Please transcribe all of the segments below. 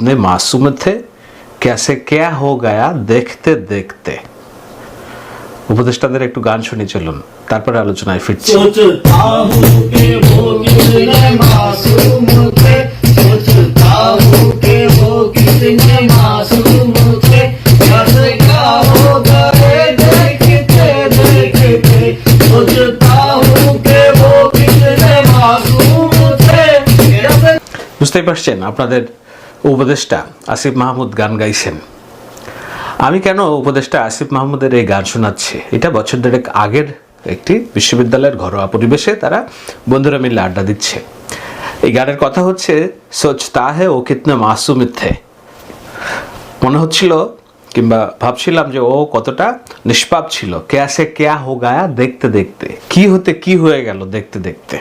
कितने मासूम थे कैसे क्या हो गया देखते देखते উপদেষ্টাদের একটু গান শুনি চলুন তারপরে আলোচনায় ফিরছি सोचता हूँ कि वो कितने मासूम थे सोचता हूँ कि वो कितने मासूम थे कैसे क्या हो गए देखते देखते सोचता हूँ कि वो कितने मासूम थे कैसे বুঝতেই পারছেন আপনাদের উপদেষ্টা আসিফ মাহমুদ গান গাইছেন। আমি কেন উপদেষ্টা আসিফ মাহমুদের এই গান শোনাচ্ছি? এটা বছর দেড়েক আগের একটি বিশ্ববিদ্যালয়ের ঘরোয়া পরিবেশে তারা বন্ধুরা মিলে আড্ডা দিচ্ছে। এই গানের কথা হচ্ছে সোচ তাহে ও কিতনে মাসুম থে মনে হচ্ছিল কিংবা ভাবছিলাম যে ও কতটা নিষ্পাপ ছিল। কেয়াসে কেয়া হো গায়া দেখতে দেখতে। কি হতে কি হয়ে গেল দেখতে দেখতে?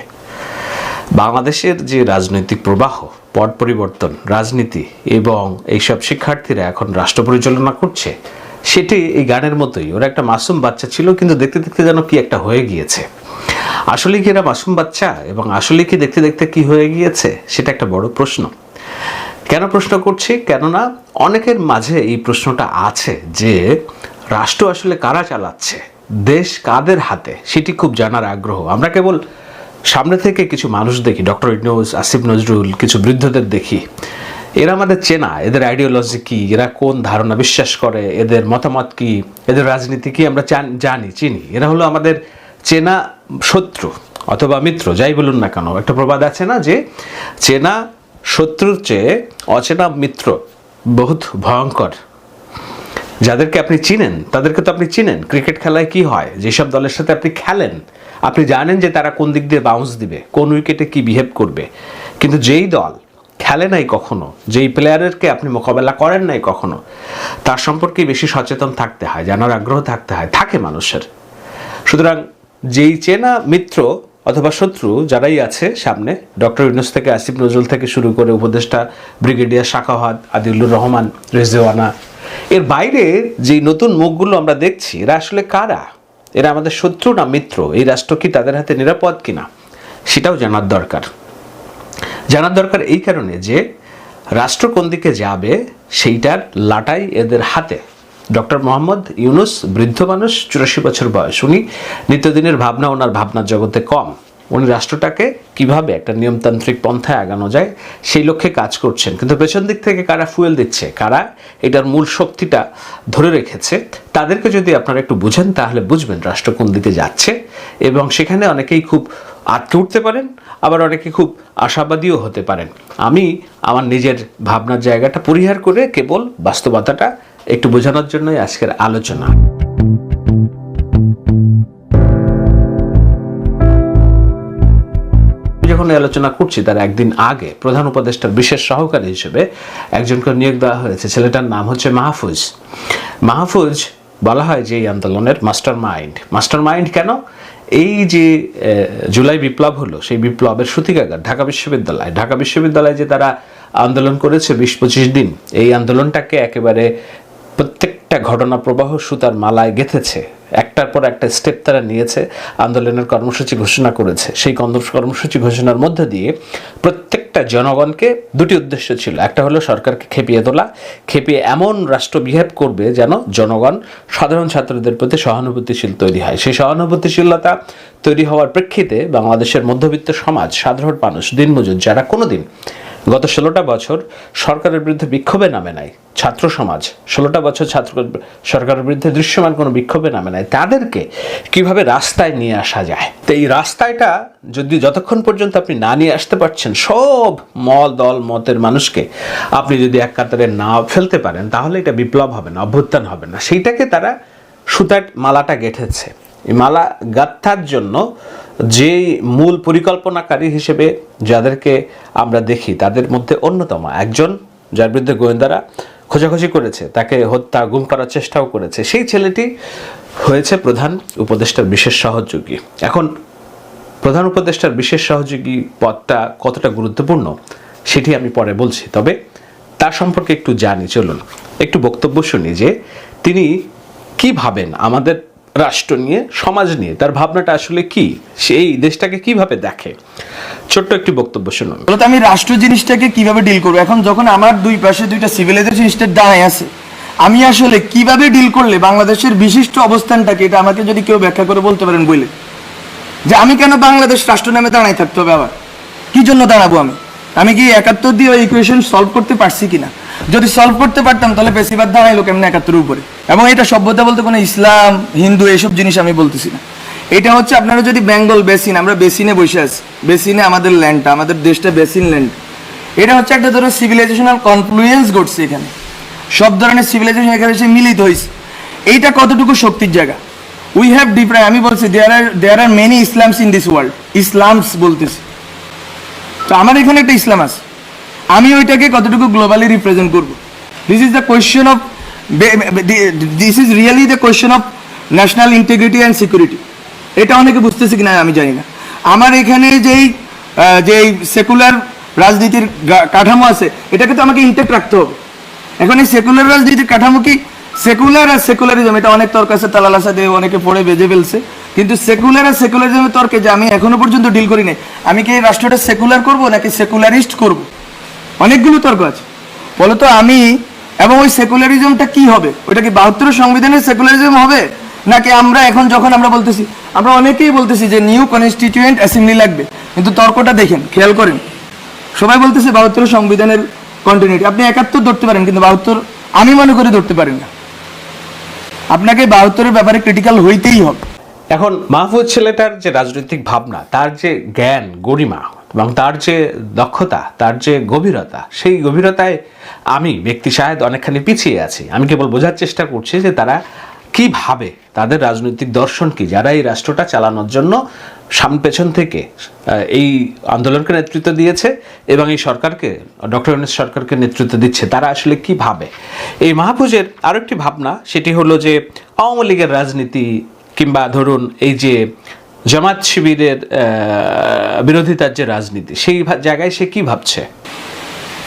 বাংলাদেশের যে রাজনৈতিক প্রবাহ পট পরিবর্তন, রাজনীতি এবং এইসব শিক্ষার্থীরা এখন রাষ্ট্র পরিচালনা করছে, সেটি এই গানের মতোই। ওরা একটা মাসুম বাচ্চা ছিল, কিন্তু দেখতে দেখতে যেন কি একটা হয়ে গিয়েছে। আসলে কি এরা মাসুম বাচ্চা এবং আসলে কি দেখতে দেখতে কি হয়ে গিয়েছে, সেটা একটা বড় প্রশ্ন। কেন প্রশ্ন করছি? কেননা অনেকের মাঝে এই প্রশ্নটা আছে যে, রাষ্ট্র আসলে কারা চালাচ্ছে? দেশ কাদের হাতে? সেটি খুব জানার আগ্রহ। আমরা কেবল সামনে থেকে কিছু মানুষ দেখি ডক্টর ইউনুস আসিফ নজরুল কিছু বৃদ্ধদের দেখি। এরা আমাদের চেনা, এদের আইডিওলজি কি, এরা কোন ধারণা বিশ্বাস করে, এদের মতামত কি, এদের রাজনীতি কি আমরা জানি, চিনি। এরা হলো আমাদের চেনা শত্রু অথবা মিত্র, যাই বলুন না কেন। একটা প্রবাদ আছে না যে, চেনা শত্রুর চেয়ে অচেনা মিত্র বহুত ভয়ঙ্কর। যাদেরকে আপনি চিনেন, তাদেরকে তো আপনি চিনেন। ক্রিকেট খেলায় কি হয়? যেসব দলের সাথে আপনি খেলেন আপনি জানেন যে তারা কোন দিক দিয়ে বাউন্স দিবে, কোন উইকেটে কি বিহেভ করবে। কিন্তু যেই দল খেলে নাই কখনো, যেই প্লেয়ারেরকে আপনি মোকাবেলা করেন নাই কখনো, তার সম্পর্কে বেশি সচেতন থাকতে হয়, জানার আগ্রহ থাকতে হয়, থাকে মানুষের। সুতরাং যেই চেনা মিত্র অথবা শত্রু যারাই আছে সামনে, ডক্টর ইউনুস থেকে, আসিফ নজরুল থেকে শুরু করে উপদেষ্টা ব্রিগেডিয়ার শাখাওয়াত আদিউল্লুর রহমান, রেজওয়ানা, এর বাইরে যে নতুন মুখগুলো আমরা দেখছি, এরা আসলে কারা? এরা আমাদের শত্রু না মিত্র? এই রাষ্ট্র কি তাদের হাতে নিরাপদ কিনা? সেটাও জানার দরকার। জানার দরকার এই কারণে যে রাষ্ট্র কোন দিকে যাবে, সেইটার লাটাই এদের হাতে। ডক্টর মোহাম্মদ ইউনুস বৃদ্ধ মানুষ, চুরাশি বছর বয়স। উনি নিত্যদিনের ভাবনা, ওনার ভাবনার জগতে কম। উনি রাষ্ট্রটাকে কীভাবে একটা নিয়মতান্ত্রিক পন্থায় আগানো যায়, সেই লক্ষ্যে কাজ করছেন। কিন্তু পেছন দিক থেকে কারা ফুয়েল দিচ্ছে, কারা এটার মূল শক্তিটা ধরে রেখেছে, তাদেরকে যদি আপনারা একটু বুঝেন, তাহলে বুঝবেন রাষ্ট্র কোন দিকে যাচ্ছে। এবং সেখানে অনেকেই খুব আটকে উঠতে পারেন, আবার অনেকে খুব আশাবাদীও হতে পারেন। আমি আমার নিজের ভাবনার জায়গাটা পরিহার করে কেবল বাস্তবতাটা একটু বোঝানোর জন্যই আজকের আলোচনা। এই আলোচনা করছি তার একদিন আগে প্রধান উপদেষ্টার বিশেষ সহকারী হিসেবে একজনকে নিয়োগ দেওয়া হয়েছে। ছেলেটার নাম হচ্ছে মাহফুজ। মাহফুজ বলা হয় যে এই আন্দোলনের মাস্টার মাইন্ড মাস্টার মাইন্ড কেন? এই যে জুলাই বিপ্লব হলো, সেই বিপ্লবের সূতিকাগার ঢাকা বিশ্ববিদ্যালয়। ঢাকা বিশ্ববিদ্যালয়ে যে তারা আন্দোলন করেছে বিশ পঁচিশ দিন, এই আন্দোলনটাকে একেবারে প্রত্যেকটা ঘটনা প্রবাহ সুতার মালায় গেঁথেছে। একটার পর একটা স্টেপ তারা নিয়েছে, আন্দোলনের কর্মসূচি ঘোষণা করেছে। সেই কর্ম- কর্মসূচি ঘোষণার মধ্যে দিয়ে প্রত্যেকটা জনগণকে দুটি উদ্দেশ্য ছিল। একটা হলো সরকারকে খেপিয়ে তোলা, খেপিয়ে এমন রাষ্ট্র বিহেভ করবে যেন জনগণ সাধারণ ছাত্রদের প্রতি সহানুভূতিশীল তৈরি হয়। সেই সহানুভূতিশীলতা তৈরি হওয়ার প্রেক্ষিতে বাংলাদেশের মধ্যবিত্ত সমাজ, সাধারণ মানুষ, দিনমজুর, যারা কোনোদিন গত ষোলোটা বছর সরকারের বিরুদ্ধে বিক্ষোভে নামে নাই। ছাত্র সমাজ, ষোলোটা বছর ছাত্র সরকারের বিরুদ্ধে দৃশ্যমান কোনো বিক্ষোভে নামে নাই। তাদেরকে কীভাবে রাস্তায় নিয়ে আসা যায়? তো এই রাস্তায়টা যদি যতক্ষণ পর্যন্ত আপনি না নিয়ে আসতে পারছেন, সব মল, দল, মতের মানুষকে আপনি যদি এক কাতারে না ফেলতে পারেন, তাহলে এটা বিপ্লব হবে না, অভ্যুত্থান হবে না। সেইটাকে তারা সুতার মালাটা গেঁথেছে। এই মালা গাঁথার জন্য যে মূল পরিকল্পনাকারী হিসেবে যাদেরকে আমরা দেখি, তাদের মধ্যে অন্যতম একজন, যার বিরুদ্ধে গোয়েন্দারা খোঁজাখুঁজি করেছে, তাকে হত্যা, গুম করার চেষ্টাও করেছে। সেই ছেলেটি হয়েছে প্রধান উপদেষ্টার বিশেষ সহযোগী। এখন, প্রধান উপদেষ্টার বিশেষ সহযোগী পদটা কতটা গুরুত্বপূর্ণ, সেটি আমি পরে বলছি। তবে তার সম্পর্কে একটু জানি, চলুন। একটু বক্তব্য শুনি যে, তিনি কি ভাবেন? আমাদের রাষ্ট্র নিয়ে, সমাজ নিয়ে, তার ভাবনাটা আসলে কি? সে এই দেশটাকে কীভাবে দেখে? ছোট্ট একটি বক্তব্য শুনুন। মূলত আমি রাষ্ট্র জিনিসটাকে কীভাবে ডিল করব? এখন যখন আমার দুই পাশে দুইটা সিভিলাইজেশন স্টেট দাঁড়ায় আছে, আমি আসলে কীভাবে ডিল করলে বাংলাদেশের বিশিষ্ট অবস্থানটাকে, এটা আমাকে যদি কেউ ব্যাখ্যা করে বলতে পারেন বলে যে আমি কেন বাংলাদেশ রাষ্ট্র নামে দাঁড়াই থাকতে হবে আবার? কি জন্য দাঁড়াবো আমি? আমি কি একাত্তর দিয়ে ইকুয়েশন সলভ করতে পারছি কিনা? যদি সলভ করতে পারতাম, তাহলে বেশিরভাগ দাঁড়াইলো কেমন একাত্তরের উপরে। এবং এটা সভ্যতা বলতে কোনো ইসলাম, হিন্দু এসব জিনিস আমি বলতেছি না। এটা হচ্ছে আপনারা যদি বেঙ্গল বেসিন, আমরা বেসিনে বসে আছি। বেসিনে আমাদের ল্যান্ডটা আমাদের দেশটা বেসিন ল্যান্ড এটা হচ্ছে একটা ধরনের সিভিলাইজেশনাল কনফ্লুয়েন্স ঘটছে এখানে। সব ধরনের সিভিলাইজেশন এখানে এসে মিলিত হয়েছে। এইটা কতটুকু শক্তির জায়গা? উই হ্যাভ ডিফারেন্ট আমি বলছি there are there are many Islams in this world Islams বলতেছি। তো আমার এখানে একটা ইসলাম আছে। আমি ওইটাকে কতটুকু গ্লোবালি রিপ্রেজেন্ট করব? This is the question of this is really the question of national integrity and security এটা অনেকে বুঝতেছে কিনা আমি জানি না। আমার এখানে যেই যেই সেকুলার রাজনীতির কাঠামো আছে, এটাকে তো আমাকে ইন্টেক্ট রাখতে হবে। এখন এই সেকুলার রাজনীতির কাঠামো কি সেকুলার আর সেকুলারিজম এটা অনেক তর্ক আছে তালালাসা দিয়ে অনেকে পড়ে বেজে ফেলছে। কিন্তু সেকুলার আর সেকুলারিজমের তর্কে যে আমি এখনও পর্যন্ত ডিল করি নাই, আমি কি এই রাষ্ট্রটা সেকুলার করব নাকি সেকুলারিস্ট করব? অনেকগুলো তর্ক আছে। বলতো আমি এবং ওই সেকুলারিজমটা কি হবে? ওটা কি বাহাত্তর সংবিধানের সেকুলারিজম হবে? নাকি আমরা এখন যখন আমরা বলতেছি, আমরা অনেকেই বলতেছি যে নিউ কনস্টিটিউয়েন্ট অ্যাসেম্বলি লাগবে। কিন্তু তর্কটা দেখেন, খেয়াল করেন। সবাই বলতেছে বাহাত্তর সংবিধানের কন্টিনিউটি আপনি একাত্তর ধরতে পারেন, কিন্তু বাহাত্তর আমি মনে করি ধরতে পারেন না। আপনাকে বাহাত্তরের ব্যাপারে ক্রিটিক্যাল হইতেই হবে। এখন মাহফুজ ছেলেটার যে রাজনৈতিক ভাবনা, তার যে জ্ঞান, গরিমা এবং তার যে দক্ষতা, তার যে গভীরতা, সেই গভীরতায় আমি, ব্যক্তি শায়দ অনেকখানি পিছিয়ে আছি। আমি কেবল বোঝার চেষ্টা করছি যে তারা কি ভাবে তাদের রাজনৈতিক দর্শন কি, যারা এই রাষ্ট্রটা চালানোর জন্য সামনে পেছন থেকে এই আন্দোলনকে নেতৃত্ব দিয়েছে এবং এই সরকারকে, ডক্টর ইউনুস সরকারকে নেতৃত্ব দিচ্ছে, তারা আসলে কি ভাবে? এই মাহফুজের আরও একটি ভাবনা, সেটি হলো যে আওয়ামী লীগের রাজনীতি কিংবা ধরুন এই যে জামাত শিবিরের বিরোধিতার যে রাজনীতি, সেই জায়গায় সে কি ভাবছে?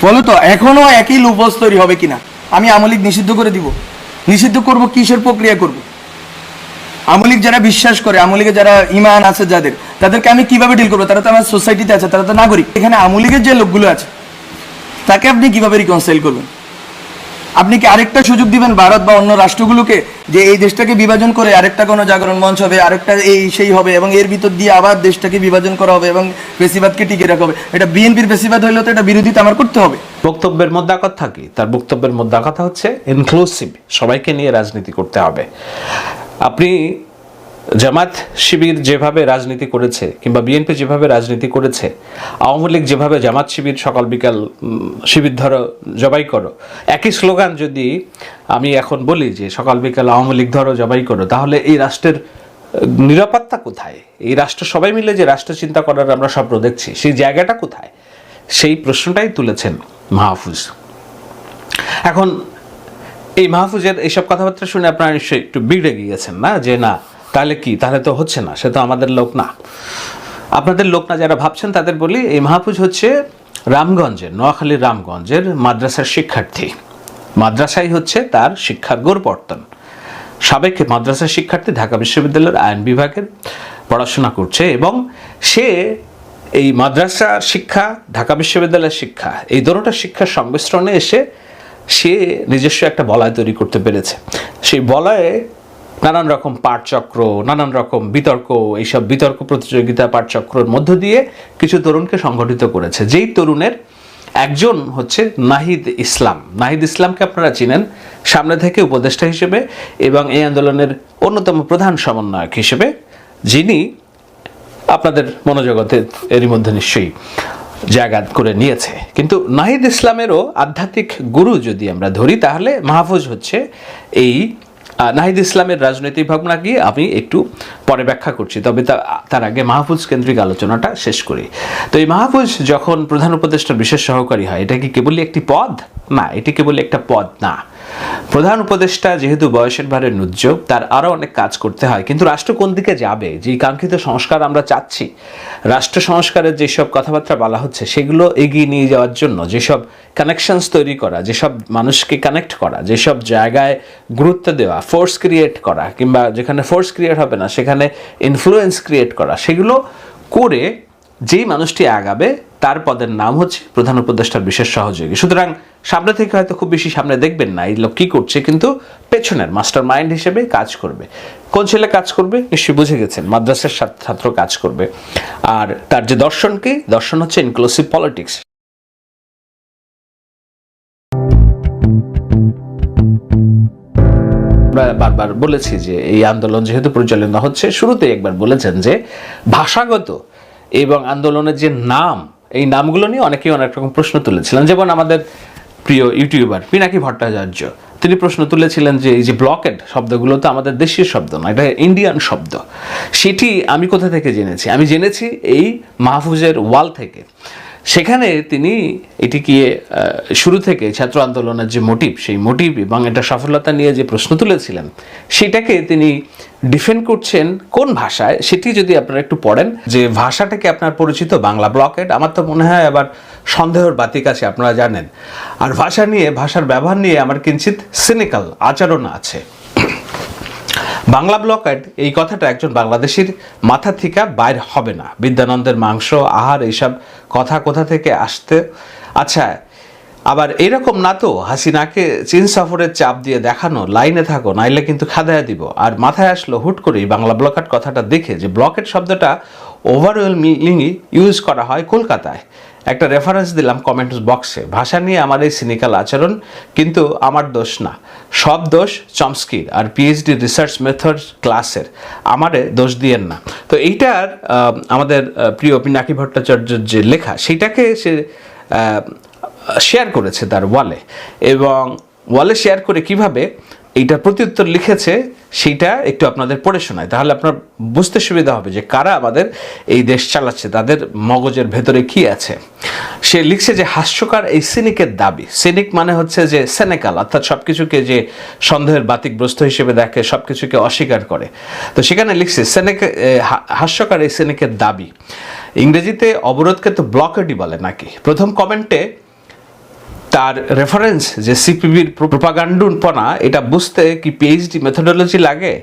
বলতো, এখনও একই লুপস তৈরি হবে কিনা? আমি আমলিক নিষিদ্ধ করে দিব। নিষিদ্ধ করব, কিসের প্রক্রিয়া করব? আমলিক যারা বিশ্বাস করে আমলিকে যারা ইমান আছে যাদের, তাদেরকে আমি কীভাবে ডিল করব? তারা তো আমার সোসাইটিতে আছে, তারা তো নাগরিক। এখানে আমলিকের যে লোকগুলো আছে, তাকে আপনি কীভাবে রিকনসাইল করবেন? আপনি কি আরেকটা সুযোগ দিবেন ভারত বা অন্য রাষ্ট্রগুলোকে যে এই দেশটাকে বিভাজন করে আরেকটা কোনো জাগরণ মঞ্চ হবে, আরেকটা এই সেই হবে এবং এর ভিতর দিয়ে আবার দেশটাকে বিভাজন করা হবে এবং বেশিবাদকে টিকে রাখা হবে? এটা বিএনপির বেশিবাদ হলে তো এটা বিরোধিতা আমার করতে হবে। বক্তব্যের মধ্যে কথা কি তার বক্তব্যের মধ্যে কথা হচ্ছে ইনক্লুসিভ সবাইকে নিয়ে রাজনীতি করতে হবে। আপনি জামাত শিবির যেভাবে রাজনীতি করেছে কিংবা বিএনপি যেভাবে রাজনীতি করেছে, আওয়ামী লীগ যেভাবে জামাত শিবির সকাল বিকাল শিবির ধরো, জবাই করো, একই স্লোগান যদি আমি এখন বলি যে সকাল বিকাল আওয়ামী লীগ ধরো, জবাই করো, তাহলে এই রাষ্ট্রের নিরাপত্তা কোথায়? এই রাষ্ট্র সবাই মিলে যে রাষ্ট্র চিন্তা করার আমরা স্বপ্ন দেখছি, সেই জায়গাটা কোথায়? সেই প্রশ্নটাই তুলেছেন মাহফুজ। এখন এই মাহফুজের এইসব কথাবার্তা শুনে আপনারা নিশ্চয়ই একটু বিগড়ে গিয়েছেন না? যে না তাহলে কি? তাহলে তো হচ্ছে না, সে তো আমাদের লোক না। আপনাদের লোক না যারা ভাবছেন, তাদের বলি, এই মাহফুজ হচ্ছে রামগঞ্জের, নোয়াখালীর রামগঞ্জের মাদ্রাসার শিক্ষার্থী। মাদ্রাসাই হচ্ছে তার শিক্ষার গোরপর্তন সাবেক মাদ্রাসার শিক্ষার্থী ঢাকা বিশ্ববিদ্যালয়ের আইন বিভাগের পড়াশোনা করছে এবং সে এই মাদ্রাসা শিক্ষা, ঢাকা বিশ্ববিদ্যালয়ের শিক্ষা, এই দুটোটা শিক্ষার সংমিশ্রণে এসে সে নিজস্ব একটা বলয় তৈরি করতে পেরেছে। সেই বলয়ে নানান রকম পাঠচক্র, নানান রকম বিতর্ক, এইসব বিতর্ক প্রতিযোগিতা পাঠচক্রর মধ্য দিয়ে কিছু তরুণকে সংগঠিত করেছে। যেই তরুণের একজন হচ্ছে নাহিদ ইসলাম। নাহিদ ইসলামকে আপনারা চিনেন সামনে থেকে উপদেষ্টা হিসেবে এবং এই আন্দোলনের অন্যতম প্রধান সমন্বয়ক হিসেবে। যিনি আপনাদের মনোজগতে এরই মধ্যে নিশ্চয়ই জায়গা করে নিয়েছে। কিন্তু নাহিদ ইসলামেরও আধ্যাত্মিক গুরু যদি আমরা ধরি, তাহলে মাহফুজ হচ্ছে এই নাহিদ ইসলামের রাজনৈতিক ভাবনা কি আমি একটু পরে ব্যাখ্যা করছি, তবে তার আগে মাহফুজ কেন্দ্রিক আলোচনাটা শেষ করি। তো এই মাহফুজ যখন প্রধান উপদেষ্টার বিশেষ সহকারী হয়, এটা কি কেবলই একটি পদ? না, এটি কেবল একটা পদ না। প্রধান উপদেষ্টা যেহেতু বয়সের ভারে নুজ্জ তার আরও অনেক কাজ করতে হয়। কিন্তু রাষ্ট্র কোন দিকে যাবে? যে কাঙ্ক্ষিত সংস্কার আমরা চাচ্ছি, রাষ্ট্র সংস্কারের যেসব কথাবার্তা বলা হচ্ছে, সেগুলো এগিয়ে নিয়ে যাওয়ার জন্য যেসব কানেকশনস তৈরি করা, যেসব মানুষকে কানেক্ট করা, যেসব জায়গায় গুরুত্ব দেওয়া ফোর্স ক্রিয়েট করা, কিংবা যেখানে ফোর্স ক্রিয়েট হবে না, সেখানে ইনফ্লুয়েন্স ক্রিয়েট করা, সেগুলো করে যেই মানুষটি আগাবে, তার পদের নাম হচ্ছে প্রধান উপদেষ্টার বিশেষ সহযোগী। সুতরাং সামনে থেকে হয়তো খুব বেশি সামনে দেখবেন না, এই লোক কি করছে, কিন্তু পেছনের মাস্টার মাইন্ড হিসেবে কাজ করবে। কোন ছেলে কাজ করবে? নিশ্চয়ই বুঝে গেছেন, মাদ্রাসার ছাত্র- কাজ করবে। আর তার যে দর্শন কি? দর্শন হচ্ছে ইনক্লুসিভ পলিটিক্স বারবার বলেছি যে এই আন্দোলন যেহেতু পরিচালনা হচ্ছে, শুরুতেই একবার বলেছেন যে ভাষাগত এবং আন্দোলনের যে নাম, এই নামগুলো নিয়ে অনেকেই অনেক রকম প্রশ্ন তুলেছিলেন। যেমন আমাদের প্রিয় ইউটিউবার পিনাকি ভট্টাচার্য, তিনি প্রশ্ন তুলেছিলেন যে, এই যে ব্লকেট শব্দগুলো তো আমাদের দেশীয় শব্দ না এটা ইন্ডিয়ান শব্দ। সেটি আমি কোথা থেকে জেনেছি? আমি জেনেছি এই মাহফুজের ওয়াল থেকে। সেখানে তিনি এটিকে শুরু থেকে ছাত্র আন্দোলনের যে মোটিভ সেই মোটিভ এবং এটা সফলতা নিয়ে যে প্রশ্ন তুলেছিলেন, সেটাকে তিনি ডিফেন্ড করছেন কোন ভাষায়? সেটি যদি আপনারা একটু পড়েন। যে ভাষাটাকে আপনার পরিচিত? বাংলা ব্লকেট? আমার তো মনে হয় আবার সন্দেহর বাতিক আছে, আপনারা জানেন। আর ভাষা নিয়ে, ভাষার ব্যবহার নিয়ে আমার কিঞ্চিত সিনিক্যাল আচরণ আছে। বাংলা ব্লকেট এই কথাটা একজন বাংলাদেশির মাথা থেকে বাইর হবে না। বিদ্যানন্দের মাংস, আহার এইসব কথা কোথা থেকে আসতে? আচ্ছা আবার এরকম না তো, হাসিনাকে চীন সফরের চাপ দিয়ে দেখানো, লাইনে থাকো, নাইলে কিন্তু খাদায়া দিব। আর মাথায় আসলো হুট করেই বাংলা ব্লকেট কথাটা দেখে যে ব্লকেট শব্দটা ওভারওয়েলমিংলি ইউজ করা হয় কলকাতায়। একটা রেফারেন্স দিলাম কমেন্ট বক্সে ভাষা নিয়ে আমার এই সিনিক্যাল আচরণ কিন্তু আমার দোষ না। সব দোষ চমস্কির আর পিএইচডি রিসার্চ মেথড ক্লাসের আমারে দোষ দিয়েন না। তো এইটার আমাদের প্রিয় পিনাকি ভট্টাচার্যের যে লেখা, সেইটাকে সে শেয়ার করেছে তার ওয়ালে এবং ওয়ালে শেয়ার করে কীভাবে, এইটার প্রত্যুত্তর লিখেছে সেইটা একটু আপনাদের পড়ে শোনায়। তাহলে আপনার বুঝতে সুবিধা হবে যে কারা আমাদের এই দেশ চালাচ্ছে, তাদের মগজের ভেতরে কি আছে। সে লিখছে যে, হাস্যকার এই সিনিকের দাবি। সিনিক মানে হচ্ছে যে সেনেকাল, অর্থাৎ সব কিছুকে যে সন্দেহের বাতিকগ্রস্ত হিসেবে দেখে সব কিছুকে অস্বীকার করে। তো সেখানে লিখছে, সেনেক হাস্যকর এই সিনিকের দাবি। ইংরেজিতে অবরোধকে তো ব্লকেটই বলে নাকি? প্রথম কমেন্টে তার রেফারেন্স যে সিপিবির প্রোপাগান্ডুনপনা এটা বুঝতে কি পিএইচডি মেথোডোলজি লাগে?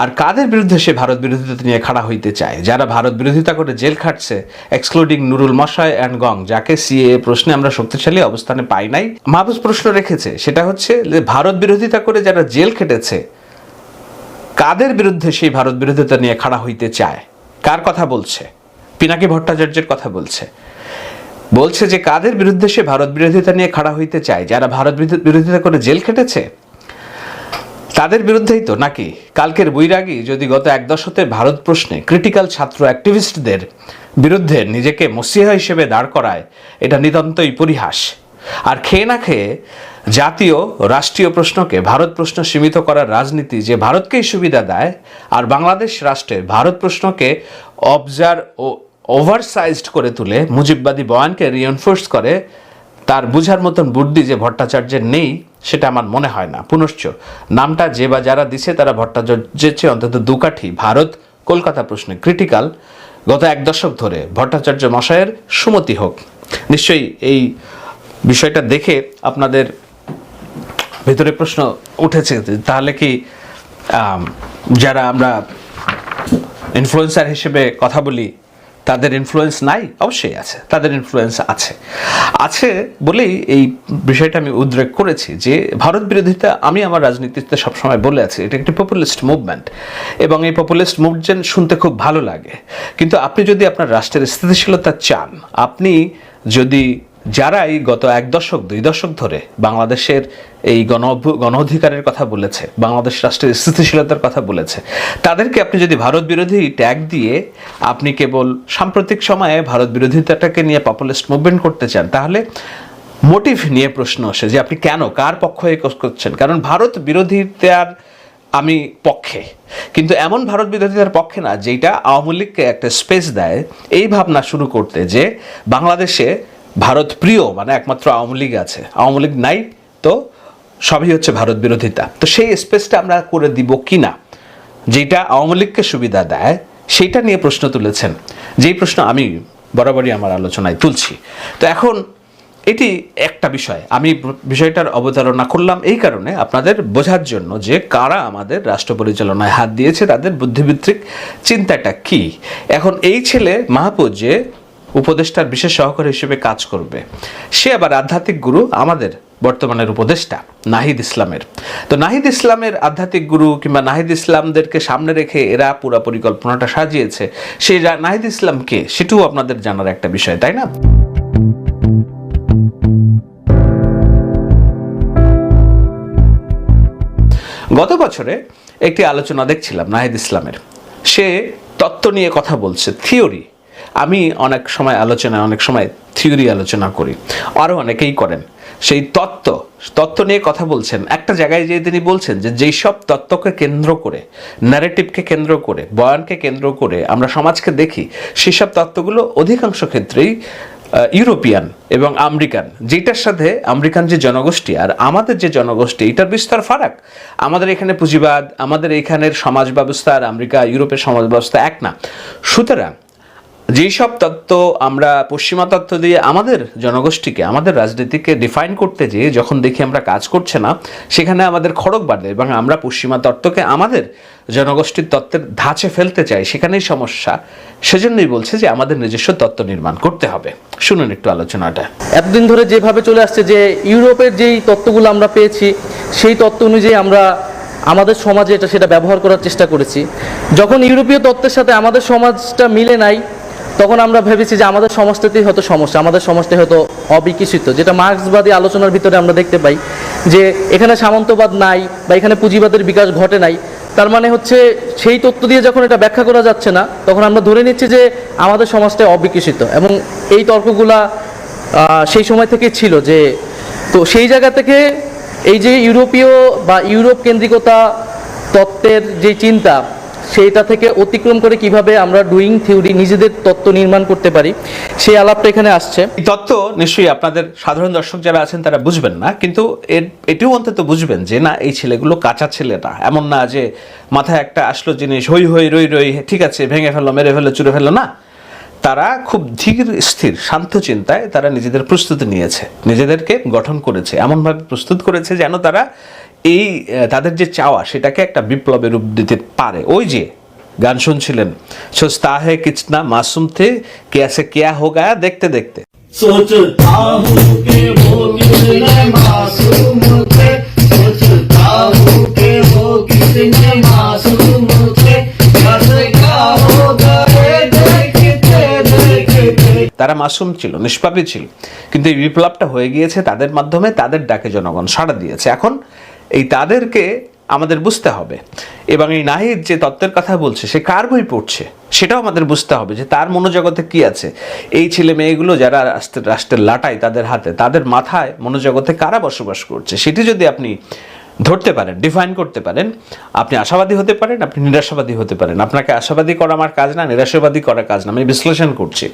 আর কাদের বিরুদ্ধে সে ভারত বিরোধিতা নিয়ে খাড়া হইতে চায়? যারা ভারত বিরোধিতা করে জেল খাটছে এক্সক্লুডিং নুরুল মশাই অ্যান্ড গং, যাকে সিএ প্রশ্নে আমরা শক্তিশালী অবস্থানে পাই নাই মাহবুজ প্রশ্ন রেখেছে, সেটা হচ্ছে যে ভারত বিরোধিতা করে যারা জেল খেটেছে, কাদের বিরুদ্ধে সেই ভারত বিরোধিতা নিয়ে খাড়া হইতে চায়? কার কথা বলছে? পিনাকি ভট্টাচার্যের কথা বলছে। বলছে যে কাদের বিরুদ্ধে সে ভারত বিরোধিতা নিয়ে খাড়া হইতে চায়? যারা ভারত বিরোধিতা করে জেল খেটেছে? তাদের বিরুদ্ধেই তো নাকি? কালকের বৈরাগী যদি গত এক দশকে ভারত প্রশ্নে ক্রিটিক্যাল ছাত্র অ্যাক্টিভিস্টদের বিরুদ্ধে নিজেকে মসিহা হিসেবে দাঁড় করায়, এটা নিতান্তই পরিহাস। আর খেয়ে না খেয়ে জাতীয়, রাষ্ট্রীয় প্রশ্নকে ভারত প্রশ্ন সীমিত করার রাজনীতি যে ভারতকেই সুবিধা দেয়, আর বাংলাদেশ রাষ্ট্রে ভারত প্রশ্নকে অবজার ও ওভারসাইজড করে তুলে মুজিববাদী বয়ানকে রিএনফোর্স করে, তার বুঝার মতন বুদ্ধি যে ভট্টাচার্যের নেই, সেটা আমার মনে হয় না। পুনশ্চ, নামটা যে বা যারা দিছে, তারা ভট্টাচার্যের চেয়ে অন্তত দুকাঠি ভারত, কলকাতা প্রশ্নে ক্রিটিক্যাল গত এক দশক ধরে ভট্টাচার্য মশায়ের সুমতি হোক। নিশ্চয়ই এই বিষয়টা দেখে আপনাদের ভেতরে প্রশ্ন উঠেছে তাহলে কি যারা আমরা ইনফ্লুয়েন্সার হিসেবে কথা বলি তাদের ইনফ্লুয়েন্স নাই? অবশ্যই আছে। তাদের ইনফ্লুয়েন্স আছে। আছে বলেই এই বিষয়টা আমি উদ্রেক করেছি যে ভারত বিরোধিতা, আমি আমার রাজনীতিতে সবসময় বলে আছি, এটা একটি পপুলিস্ট মুভমেন্ট এবং এই পপুলিস্ট মুভমেন্ট শুনতে খুব ভালো লাগে। কিন্তু আপনি যদি আপনার রাষ্ট্রের স্থিতিশীলতা চান, আপনি যদি যারাই গত এক দশক, দুই দশক ধরে বাংলাদেশের এই গণ গণ অধিকারের কথা বলেছে, বাংলাদেশ রাষ্ট্রের স্থিতিশীলতার কথা বলেছে, তাদেরকে আপনি যদি ভারত বিরোধী ট্যাগ দিয়ে আপনি কেবল সাম্প্রতিক সময়ে ভারত বিরোধিতাটাকে নিয়ে পপুলিস্ট মুভমেন্ট করতে চান, তাহলে মোটিভ নিয়ে প্রশ্ন আসে যে আপনি কেন, কার পক্ষ করছেন? কারণ ভারত বিরোধিতার আমি পক্ষে, কিন্তু এমন ভারত বিরোধিতার পক্ষে না যেটা আওয়ামী লীগকে একটা স্পেস দেয়, এই ভাবনা শুরু করতে যে বাংলাদেশে ভারত প্রিয় মানে একমাত্র আওয়ামী লীগ আছে। আওয়ামী লীগ নাই, তো সবই হচ্ছে ভারত বিরোধিতা। তো সেই স্পেসটা আমরা করে দিব কি না যেটা আওয়ামী লীগকে সুবিধা দেয়, সেইটা নিয়ে প্রশ্ন তুলেছেন। যেই প্রশ্ন আমি বরাবরই আমার আলোচনায় তুলছি। তো এখন এটি একটা বিষয়। আমি বিষয়টার অবতারণা করলাম এই কারণে আপনাদের বোঝার জন্য যে কারা আমাদের রাষ্ট্র পরিচালনায় হাত দিয়েছে, তাদের বুদ্ধিবৃত্তিক চিন্তাটা কি? এখন এই ছেলে মাহফুজ যে উপদেষ্টার বিশেষ সহকারী হিসেবে কাজ করবে। সে আবার আধ্যাত্মিক গুরু আমাদের বর্তমানের উপদেষ্টা, নাহিদ ইসলামের। তো নাহিদ ইসলামের আধ্যাত্মিক গুরু কিংবা নাহিদ ইসলামদেরকে সামনে রেখে এরা পুরা পরিকল্পনাটা সাজিয়েছে সেই নাহিদ ইসলামকে সেটাও আপনাদের জানার একটা বিষয়, তাই না? গত বছরে একটি আলোচনা দেখছিলাম নাহিদ ইসলামের। সে তত্ত্ব নিয়ে কথা বলছে, থিওরি। আমি অনেক সময় আলোচনায় অনেক সময় থিওরি আলোচনা করি। আরও অনেকেই করেন। সেই তত্ত্ব তত্ত্ব নিয়ে কথা বলছেন। একটা জায়গায় যেয়ে তিনি বলছেন যে যেই সব তত্ত্বকে কেন্দ্র করে ন্যারেটিভকে কেন্দ্র করে, বয়ানকে কেন্দ্র করে আমরা সমাজকে দেখি, সেসব তত্ত্বগুলো অধিকাংশ ক্ষেত্রেই ইউরোপিয়ান এবং আমেরিকান। যেটার সাথে আমেরিকান যে জনগোষ্ঠী আর আমাদের যে জনগোষ্ঠী, এটার বিস্তর ফারাক। আমাদের এখানে পুঁজিবাদ, আমাদের এখানের সমাজ ব্যবস্থা আর আমেরিকা, ইউরোপের সমাজ ব্যবস্থা এক না। সুতরাং যেই সব তত্ত্ব আমরা পশ্চিমা তত্ত্ব দিয়ে আমাদের জনগোষ্ঠীকে, আমাদের রাজনীতিকে ডিফাইন করতে যেয়ে যখন দেখি আমরা কাজ করছে না, সেখানে আমাদের খড়ক বাড়ে এবং আমরা পশ্চিমা তত্ত্বকে আমাদের জনগোষ্ঠীর তত্ত্বের ধাঁচে ফেলতে চাই, সেখানেই সমস্যা। সেজন্যই বলছে যে আমাদের নিজস্ব তত্ত্ব নির্মাণ করতে হবে। শুনুন একটু আলোচনাটা। এতদিন ধরে যেভাবে চলে আসছে যে ইউরোপের যেই তত্ত্বগুলো আমরা পেয়েছি, সেই তত্ত্ব অনুযায়ী আমরা আমাদের সমাজে এটা, সেটা ব্যবহার করার চেষ্টা করেছি। যখন ইউরোপীয় তত্ত্বের সাথে আমাদের সমাজটা মিলে নাই তখন আমরা ভেবেছি যে আমাদের সমাজটাতেই হয়তো সমস্যা, আমাদের সমাজটা হয়তো অবিকশিত, যেটা মার্ক্সবাদী আলোচনার ভিতরে আমরা দেখতে পাই যে এখানে সামন্তবাদ নাই বা এখানে পুঁজিবাদের বিকাশ ঘটে নাই, তার মানে হচ্ছে সেই তত্ত্ব দিয়ে যখন এটা ব্যাখ্যা করা যাচ্ছে না, তখন আমরা ধরে নিচ্ছি যে আমাদের সমাজটা অবিকশিত এবং এই তর্কগুলা সেই সময় থেকে ছিল যে, তো সেই জায়গা থেকে এই যে ইউরোপীয় বা ইউরোপ কেন্দ্রিকতা তত্ত্বের যে চিন্তা সেইটা থেকে অতিক্রম করে কীভাবে আমরা ডুইং থিওরি নিজেদের তত্ত্ব নির্মাণ করতে পারি, সেই আলাপটা এখানে আসছে। এই তত্ত্ব নিশ্চয়ই আপনাদের সাধারণ দর্শক যারা আছেন তারা বুঝবেন না, কিন্তু এর, এটিও অন্তত বুঝবেন যে না, এই ছেলেগুলো কাঁচা ছেলে না। এমন না যে মাথায় একটা আসলো জিনিস, হই হই, রই রই, ঠিক আছে, ভেঙে ফেলল, মেরে ফেলল, চুরে ফেলল, না। তারা খুব ধীর, স্থির, শান্ত চিন্তায় তারা নিজেদের প্রস্তুতি নিয়েছে, নিজেদেরকে গঠন করেছে, এমনভাবে প্রস্তুত করেছে যেন তারা এই আহ, তাদের যে চাওয়া সেটাকে একটা বিপ্লবের রূপ দিতে পারে ওই যে গান শুনছিলেন সোচতা হে কিচনা মাসুম থে কেসে কেয়া হো গায়া দেখতে দেখতে सोचता हूँ कि वो कितने मासूम थे सोचता हूँ कि वो कितने मासूम थे कैसे क्या हो गए देखते देखते তারা মাসুম ছিল নিষ্পাপী ছিল কিন্তু এই বিপ্লবটা হয়ে গিয়েছে তাদের মাধ্যমে তাদের ডাকে জনগণ সাড়া দিয়েছে এখন এই তাদেরকে আমাদের বুঝতে হবে। এবং এই নাহিদ যে তত্ত্বের কথা বলছে, সে কার বই পড়ছে, সেটাও আমাদের বুঝতে হবে যে তার মনোজগতে কি আছে। এই ছেলে মেয়েগুলো যারা রাষ্ট্রের রাষ্ট্রের লাটাই তাদের হাতে, তাদের মাথায় মনোজগতে কারা বসবাস করছে? সেটি যদি আপনি ধরতে পারেন ডিফাইন করতে পারেন। আপনি আশাবাদী হতে পারেন, আপনি নিরাশাবাদী হতে পারেন। আপনাকে আশাবাদী করা আমার কাজ না, নিরাশাবাদী করা কাজ না, আমি বিশ্লেষণ করছি।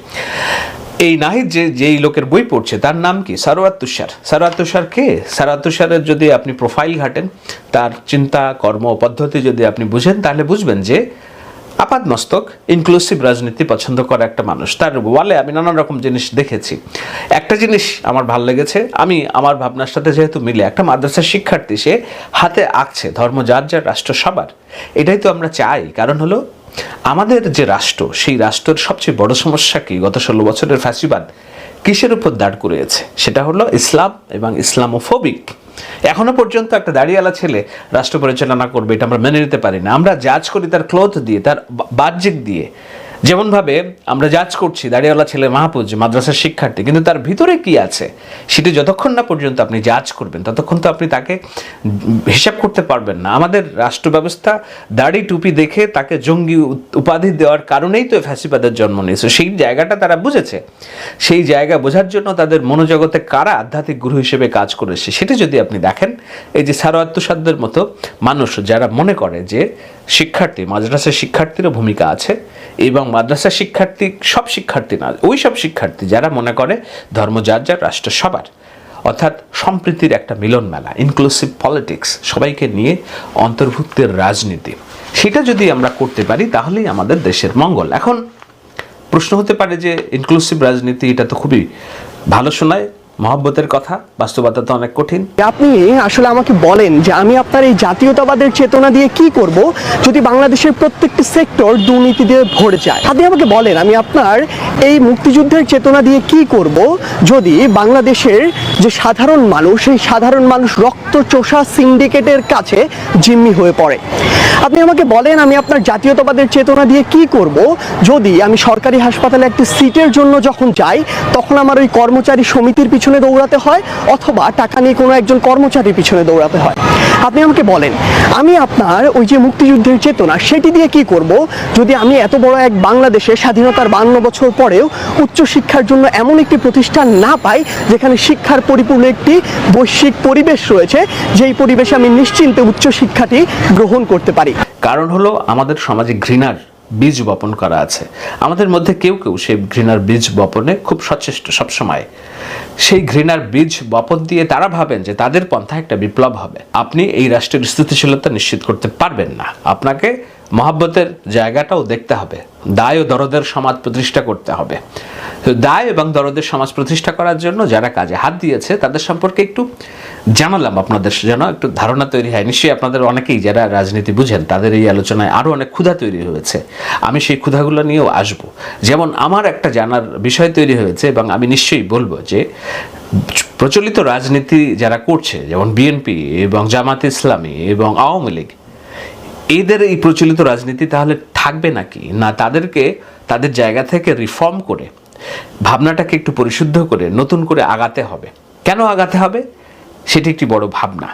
এই নাহিদ যে, যেই লোকের বই পড়ছে, তার নাম কি? সারোয়াত তুষার। সারোয়াত তুষার কে? সারোয়াত তুষারের যদি আপনি প্রোফাইল ঘাটেন, তার চিন্তা, কর্ম, পদ্ধতি যদি আপনি বুঝেন, তাহলে বুঝবেন যে আপাত মস্তক ইনক্লুসিভ রাজনীতি পছন্দ করা একটা মানুষ। তার ওয়ালে আমি নানান রকম জিনিস দেখেছি। একটা জিনিস আমার ভালো লেগেছে, আমি আমার ভাবনার সাথে যেহেতু মিলে, একটা মাদ্রাসার শিক্ষার্থী, সে হাতে আঁকছে ধর্ম যার যার, রাষ্ট্র সবার। এটাই তো আমরা চাই, কারণ হলো আমাদের যে রাষ্ট্র, সেই রাষ্ট্রের সবচেয়ে বড় সমস্যা কি? গত ষোলো বছরের ফ্যাসিবাদ কিসের উপর দাঁড় করিয়েছে? সেটা হলো ইসলাম এবং ইসলামোফোবিক এখনও পর্যন্ত একটা দাঁড়িয়েলা ছেলে রাষ্ট্র পরিচালনা করবে, এটা আমরা মেনে নিতে পারি না। আমরা জাজ করি তার ক্লোথ দিয়ে, তার বাহ্যিক দিয়ে। যেমনভাবে আমরা জাজ করছি দাড়িওয়ালা ছেলে মাহপুজ মাদ্রাসার শিক্ষার্থী, কিন্তু তার ভিতরে কি আছে? সেটি যতক্ষণ না পর্যন্ত আপনি জাজ করবেন, ততক্ষণ তো আপনি তাকে হিসাব করতে পারবেন না। আমাদের রাষ্ট্র ব্যবস্থা দাড়ি টুপি দেখে তাকে জঙ্গি উপাধি দেওয়ার কারণেই তো ফ্যাসিবাদের জন্ম নিয়েছে সেই জায়গাটা তারা বুঝেছে। সেই জায়গা বোঝার জন্য তাদের মনোজগতে কারা আধ্যাত্মিক গুরু হিসেবে কাজ করেছে সেটা যদি আপনি দেখেন, এই যে সারোয়াত্মসাদদের মতো মানুষ যারা মনে করে যে শিক্ষার্থী, মাদ্রাসার শিক্ষার্থীরও ভূমিকা আছে এবং মাদ্রাসা শিক্ষার্থী, সব শিক্ষার্থী না, ওই সব শিক্ষার্থী যারা মনে করে ধর্ম যার যার, রাষ্ট্র সবার। অর্থাৎ সম্প্রীতির একটা মিলন মেলা ইনক্লুসিভ পলিটিক্স সবাইকে নিয়ে অন্তর্ভুক্তের রাজনীতি। সেটা যদি আমরা করতে পারি, তাহলেই আমাদের দেশের মঙ্গল। এখন প্রশ্ন হতে পারে যে ইনক্লুসিভ রাজনীতি এটা তো খুবই ভালো শোনায়। মহব্বতের কথা, বাস্তবতা তো অনেক কঠিন। আপনি আসলে আমাকে বলেন যে আমি আপনার এই জাতীয়তাবাদের চেতনা দিয়ে কি করব যদি বাংলাদেশের প্রত্যেকটি সেক্টর দুর্নীতি দিয়ে ভরে যায়। আপনি আমাকে বলেন, আমি আপনার এই মুক্তিযুদ্ধের চেতনা দিয়ে কি করব যদি বাংলাদেশের যে সাধারণ মানুষ, সেই সাধারণ মানুষ রক্ত চোষা সিন্ডিকেটের কাছে জিম্মি হয়ে পড়ে। আপনি আমাকে বলেন, আমি আপনার জাতীয়তাবাদের চেতনা দিয়ে কি করব যদি আমি সরকারি হাসপাতালে একটি সিটের জন্য যখন যাই, তখন আমার ওই কর্মচারী সমিতির পিছনে দৌড়াতে হয় অথবা টাকা নিয়ে কোনো একজন কর্মচারীর পিছনে দৌড়াতে হয়। আপনি আমাকে বলেন, আমি আপনার ওই যে মুক্তিযুদ্ধের চেতনা, সেটি দিয়ে কি করব? যদি আমি এত বড় এক বাংলাদেশে স্বাধীনতার বান্ন বছর পরেও উচ্চশিক্ষার জন্য এমন একটি প্রতিষ্ঠান না পাই, যেখানে শিক্ষার পরিপূর্ণ একটি বৈশ্বিক পরিবেশ রয়েছে, যেই পরিবেশে আমি নিশ্চিন্তে উচ্চশিক্ষাটি গ্রহণ করতে পারি। কারণ হলো আমাদের সমাজে ঘৃণার বীজ বপন করা আছে। আমাদের মধ্যে কেউ কেউ সেই ঘৃণার বীজ বপনে খুব সচেষ্ট সবসময়। সেই ঘৃণার বীজ বপন দিয়ে তারা ভাবেন যে তাদের পন্থা একটা বিপ্লব হবে। আপনি এই রাষ্ট্রের স্থিতিশীলতা নিশ্চিত করতে পারবেন না। আপনাকে মহাব্বতের জায়গাটাও দেখতে হবে। দায় ও দরদের সমাজ প্রতিষ্ঠা করতে হবে। তো দায় এবং দরদের সমাজ প্রতিষ্ঠা করার জন্য যারা কাজে হাত দিয়েছে, তাদের সম্পর্কে একটু জানালাম আপনাদের যেন একটু ধারণা তৈরি হয়। নিশ্চয়ই আপনাদের অনেকেই যারা রাজনীতি বুঝেন, তাদের এই আলোচনায় আরও অনেক ক্ষুধা তৈরি হয়েছে। আমি সেই ক্ষুধাগুলো নিয়েও আসব। যেমন আমার একটা জানার বিষয় তৈরি হয়েছে এবং আমি নিশ্চয়ই বলব যে, প্রচলিত রাজনীতি যারা করছে, যেমন বিএনপি এবং জামাত ইসলামী এবং আওয়ামী লীগ এদের এই প্রচলিত রাজনীতি তাহলে থাকবে নাকি? না, তাদেরকে, তাদের জায়গা থেকে রিফর্ম করে, ভাবনাটাকে একটু পরিশুদ্ধ করে, নতুন করে আগাতে হবে। কেন আগাতে হবে? সেটি একটি বড় ভাবনা।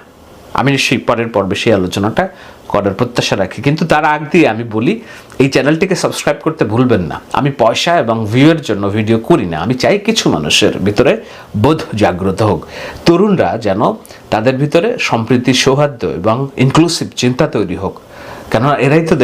আমি নিশ্চয়ই পরের পর্বে সেই আলোচনাটা করার প্রত্যাশা রাখি। কিন্তু তার আগ দিয়ে আমি বলি, এই চ্যানেলটিকে সাবস্ক্রাইব করতে ভুলবেন না। আমি পয়সা এবং ভিউয়ের জন্য ভিডিও করি না। আমি চাই কিছু মানুষের ভিতরে বোধ জাগ্রত হোক। তরুণরা যেন তাদের ভিতরে সম্প্রীতি, সৌহার্দ্য এবং ইনক্লুসিভ চিন্তা তৈরি হোক। কেননা এরাই তো